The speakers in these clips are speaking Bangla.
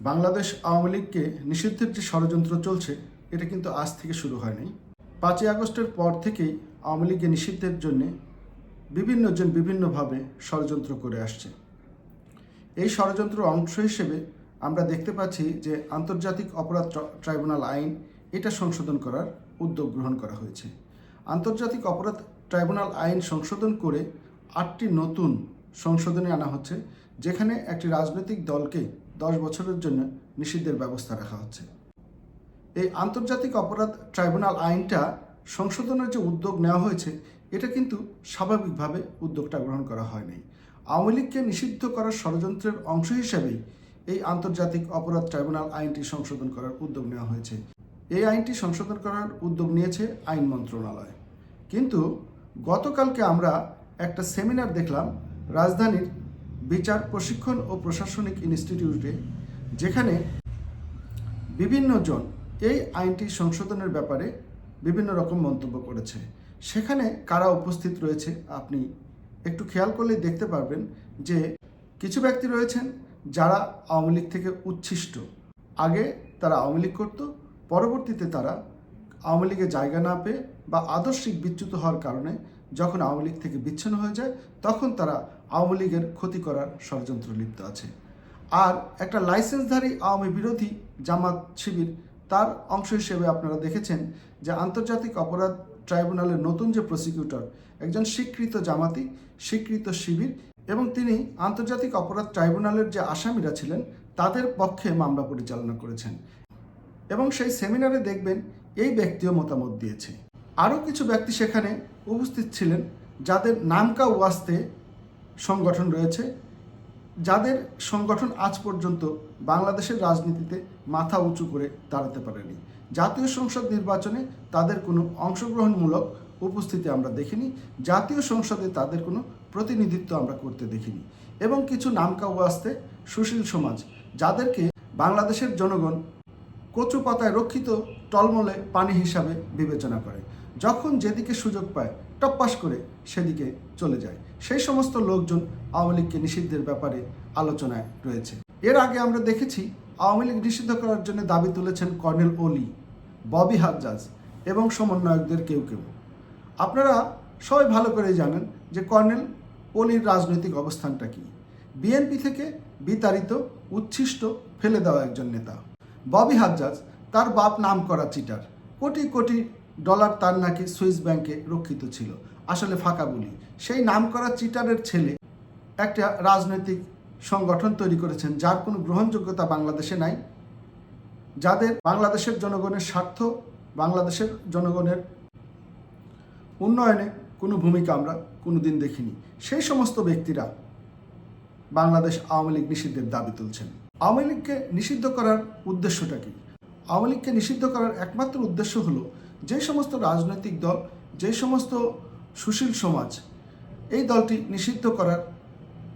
বাংলাদেশ আওয়ামী লীগকে নিষিদ্ধের যে ষড়যন্ত্র চলছে, এটা কিন্তু আজ থেকে শুরু হয়নি। পাঁচই আগস্টের পর থেকেই আওয়ামী লীগকে নিষিদ্ধের জন্য বিভিন্নজন বিভিন্নভাবে ষড়যন্ত্র করে আসছে। এই ষড়যন্ত্র অংশ হিসেবে আমরা দেখতে পাচ্ছি যে আন্তর্জাতিক অপরাধ ট্র- ট্রাইব্যুনাল আইন এটা সংশোধন করার উদ্যোগ গ্রহণ করা হয়েছে। আন্তর্জাতিক অপরাধ ট্রাইব্যুনাল আইন সংশোধন করে আটটি নতুন সংশোধনে আনা হচ্ছে, যেখানে একটি রাজনৈতিক দলকে দশ বছরের জন্য নিষিদ্ধের ব্যবস্থা রাখা হচ্ছে। এই আন্তর্জাতিক অপরাধ ট্রাইব্যুনাল আইনটা সংশোধনের যে উদ্যোগ নেওয়া হয়েছে, এটা কিন্তু স্বাভাবিকভাবে উদ্যোগটা গ্রহণ করা হয়নি আওয়ামী লীগকে নিষিদ্ধ করার ষড়যন্ত্রের অংশ হিসেবেই এই আন্তর্জাতিক অপরাধ ট্রাইব্যুনাল আইনটি সংশোধন করার উদ্যোগ নেওয়া হয়েছে। এই আইনটি সংশোধন করার উদ্যোগ নিয়েছে আইন মন্ত্রণালয়। কিন্তু গতকালকে আমরা একটা সেমিনার দেখলাম রাজধানীর বিচার, প্রশিক্ষণ ও প্রশাসনিক ইনস্টিটিউটে, যেখানে বিভিন্ন জন এই আইনটি সংশোধনের ব্যাপারে বিভিন্ন রকম মন্তব্য করেছে। সেখানে কারা উপস্থিত রয়েছে, আপনি একটু খেয়াল করলে দেখতে পারবেন যে কিছু ব্যক্তি রয়েছেন যারা আওয়ামী লীগ থেকে উচ্ছিষ্ট। আগে তারা আওয়ামী লীগ করতো, পরবর্তীতে তারা আওয়ামী লীগে জায়গা না পেয়ে বা আদর্শিক বিচ্যুত হওয়ার কারণে যখন আওয়ামী লীগ থেকে বিচ্ছিন্ন হয়ে যায়, তখন তারা আওয়ামী লীগের ক্ষতি করার ষড়যন্ত্র লিপ্ত আছে। আর একটা লাইসেন্সধারী আওয়ামী বিরোধী জামাত শিবির, তার অংশ হিসেবে আপনারা দেখেছেন যে আন্তর্জাতিক অপরাধ ট্রাইব্যুনালের নতুন যে প্রসিকিউটর, একজন স্বীকৃত জামাতি, স্বীকৃত শিবির এবং তিনি আন্তর্জাতিক অপরাধ ট্রাইব্যুনালের যে আসামিরা ছিলেন, তাদের পক্ষে মামলা পরিচালনা করেছেন। এবং সেই সেমিনারে দেখবেন এই ব্যক্তিও মতামত দিয়েছে। আরও কিছু ব্যক্তি সেখানে উপস্থিত ছিলেন, যাদের নামকা ওয়াস্তে সংগঠন রয়েছে, যাদের সংগঠন আজ পর্যন্ত বাংলাদেশের রাজনীতিতে মাথা উঁচু করে দাঁড়াতে পারেনি। জাতীয় সংসদ নির্বাচনে তাদের কোনো অংশগ্রহণমূলক উপস্থিতি আমরা দেখিনি, জাতীয় সংসদে তাদের কোনো প্রতিনিধিত্ব আমরা করতে দেখিনি। এবং কিছু নামকা ওয়াস্তে সুশীল সমাজ, যাদেরকে বাংলাদেশের জনগণ কচু পাতায় রক্ষিত টলমলে পানি হিসাবে বিবেচনা করে। যখন যেদিকে সুযোগ পায়, টপ্পাস করে সেদিকে চলে যায়। সেই সমস্ত লোকজন আওয়ামী লীগকে নিষিদ্ধের ব্যাপারে আলোচনায় রয়েছে। এর আগে আমরা দেখেছি, আওয়ামী লীগ নিষিদ্ধ করার জন্য দাবি তুলেছেন কর্নেল ওলি ববি হাজ্জাজ এবং সমন্বয়কদের কেউ কেউ। আপনারা সবাই ভালো করে জানেন যে কর্নেল ওলির রাজনৈতিক অবস্থানটা কি। বিএনপি থেকে বিতাড়িত, উচ্ছিষ্ট, ফেলে দেওয়া একজন নেতা। ববি হাজ্জাজ তার বাপ নাম করা চিটার। কোটি কোটি ডলার তার নাকি সুইস ব্যাংকে রক্ষিত ছিল। আসলে ফাঁকা বলি। সেই নাম করা চিটারের ছেলে একটা রাজনৈতিক সংগঠন তৈরি করেছেন, যার কোনো গ্রহণযোগ্যতা বাংলাদেশে নাই, যাদের বাংলাদেশের জনগণের স্বার্থ, বাংলাদেশের জনগণের উন্নয়নে কোনো ভূমিকা আমরা কোনো দিন দেখিনি। সেই সমস্ত ব্যক্তিরা বাংলাদেশ আওয়ামী লীগ নিষিদ্ধের দাবি তুলছেন। আওয়ামী লীগকে নিষিদ্ধ করার উদ্দেশ্যটা কি? আওয়ামী লীগকে নিষিদ্ধ করার একমাত্র উদ্দেশ্য হলো যে সমস্ত রাজনৈতিক দল, যে সমস্ত সুশীল সমাজ, এই দলটি নিষিদ্ধ করার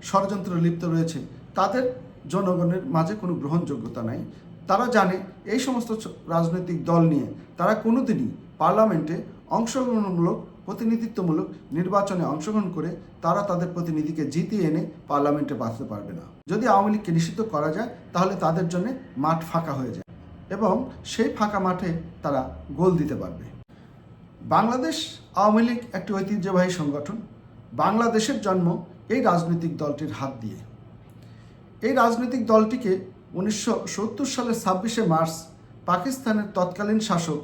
ষড়যন্ত্র লিপ্ত রয়েছে। তাদের জনগণের মাঝে কোনো গ্রহণযোগ্যতা নাই। তারা জানে এই সমস্ত রাজনৈতিক দল নিয়ে তারা কোনোদিনই পার্লামেন্টে অংশগ্রহণমূলক, প্রতিনিধিত্বমূলক নির্বাচনে অংশগ্রহণ করে তারা তাদের প্রতিনিধিকে জিতিয়ে এনে পার্লামেন্টে বাঁচতে পারবে না। যদি আওয়ামী লীগকে নিষিদ্ধ করা যায়, তাহলে তাদের জন্য মাঠ ফাঁকা হয়ে যায়। এবং সেই ফাঁকা মাঠে তারা গোল দিতে পারবে। বাংলাদেশ আওয়ামী লীগ একটি ঐতিহ্যবাহী সংগঠন। বাংলাদেশের জন্ম এই রাজনৈতিক দলটির হাত দিয়ে। এই রাজনৈতিক দলটিকে উনিশশো সত্তর সালের ছাব্বিশে মার্চ পাকিস্তানের তৎকালীন শাসক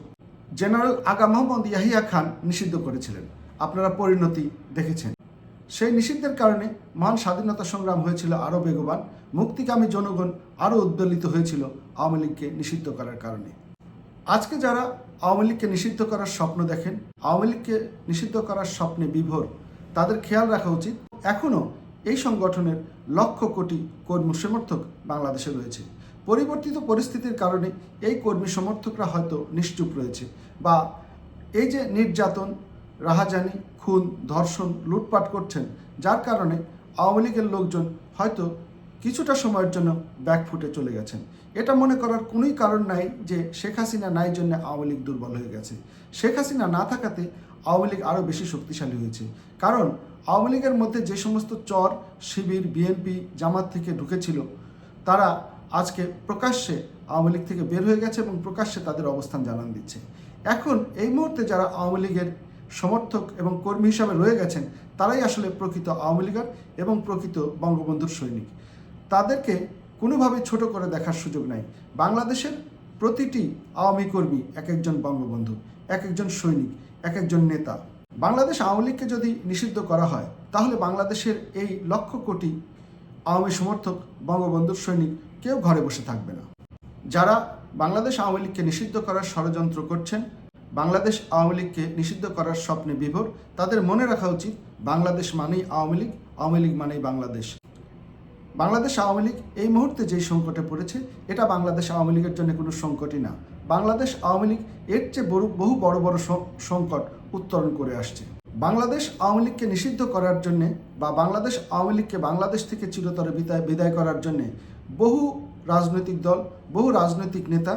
জেনারেল আগা মোহাম্মদ ইয়াহিয়া খান নিষিদ্ধ করেছিলেন। আপনারা পরিণতি দেখেছেন। সেই নিষিদ্ধের কারণে মান স্বাধীনতা সংগ্রাম হয়েছিল আরও বেগবান, মুক্তিকামী জনগণ আরও উদ্বেলিত হয়েছিল আওয়ামী লীগকে নিষিদ্ধ করার কারণে। আজকে যারা আওয়ামী লীগকে নিষিদ্ধ করার স্বপ্ন দেখেন, আওয়ামী লীগকে নিষিদ্ধ করার স্বপ্নে বিভোর, তাদের খেয়াল রাখা উচিত। এখনও এই সংগঠনের লক্ষ কোটি কর্মী সমর্থক বাংলাদেশে রয়েছে। পরিবর্তিত পরিস্থিতির কারণে এই কর্মী সমর্থকরা হয়তো নিশ্চুপ রয়েছে বা এই যে নির্যাতন রাহাজানি, খুন, ধর্ষণ, লুটপাট করছেন, যার কারণে আওয়ামী লীগের লোকজন হয়তো কিছুটা সময়ের জন্য ব্যাকফুটে চলে গেছেন। এটা মনে করার কোনোই কারণ নাই যে শেখ হাসিনা নাই জন্য আওয়ামী লীগ দুর্বল হয়ে গেছে। শেখ হাসিনা না থাকাতে আওয়ামী লীগ আরও বেশি শক্তিশালী হয়েছে। কারণ আওয়ামী লীগের মধ্যে যে সমস্ত চর, শিবির, বিএনপি, জামাত থেকে ঢুকেছিল, তারা আজকে প্রকাশ্যে আওয়ামী লীগ থেকে বের হয়ে গেছে এবং প্রকাশ্যে তাদের অবস্থান জানান দিচ্ছে। এখন এই মুহূর্তে যারা আওয়ামী লীগের সমর্থক এবং কর্মী হিসাবে রয়ে গেছেন তারাই আসলে প্রকৃত আওয়ামী লীগার এবং প্রকৃত বঙ্গবন্ধুর সৈনিক। তাদেরকে কোনোভাবে ছোট করে দেখার সুযোগ নাই। বাংলাদেশের প্রতিটি আওয়ামী কর্মী এক একজন বঙ্গবন্ধু, এক একজন সৈনিক, এক একজন নেতা। বাংলাদেশ আওয়ামী লীগকে যদি নিষিদ্ধ করা হয়, তাহলে বাংলাদেশের এই লক্ষ কোটি আওয়ামী সমর্থক, বঙ্গবন্ধুর সৈনিক কেউ ঘরে বসে থাকবে না। যারা বাংলাদেশ আওয়ামী লীগকে নিষিদ্ধ করার ষড়যন্ত্র করছেন বাংলাদেশ আওয়ামী লীগকে নিষিদ্ধ করার স্বপ্নে বিভোর, তাদের মনে রাখা উচিত, বাংলাদেশ মানেই আওয়ামী লীগ আওয়ামী লীগ মানেই বাংলাদেশ। বাংলাদেশ আওয়ামী লীগ এই মুহূর্তে যেই সংকটে পড়েছে, এটা বাংলাদেশ আওয়ামী লীগের জন্য কোনো সংকটই না। বাংলাদেশ আওয়ামী লীগ এর চেয়ে বড়, বহু বড় বড় সংকট উত্তরণ করে আসছে। বাংলাদেশ আওয়ামী লীগকে নিষিদ্ধ করার জন্য বা বাংলাদেশ আওয়ামী লীগকে বাংলাদেশ থেকে চিরতরে বিদায় বিদায় করার জন্য বহু রাজনৈতিক দল, বহু রাজনৈতিক নেতা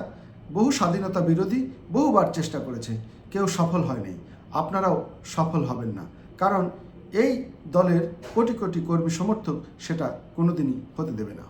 বহু স্বাধীনতা বিরোধী বহুবার চেষ্টা করেছে, কেউ সফল হয়নি। আপনারাও সফল হবেন না। কারণ এই দলের কোটি কোটি কর্মী সমর্থক সেটা কোনোদিনই হতে দেবে না।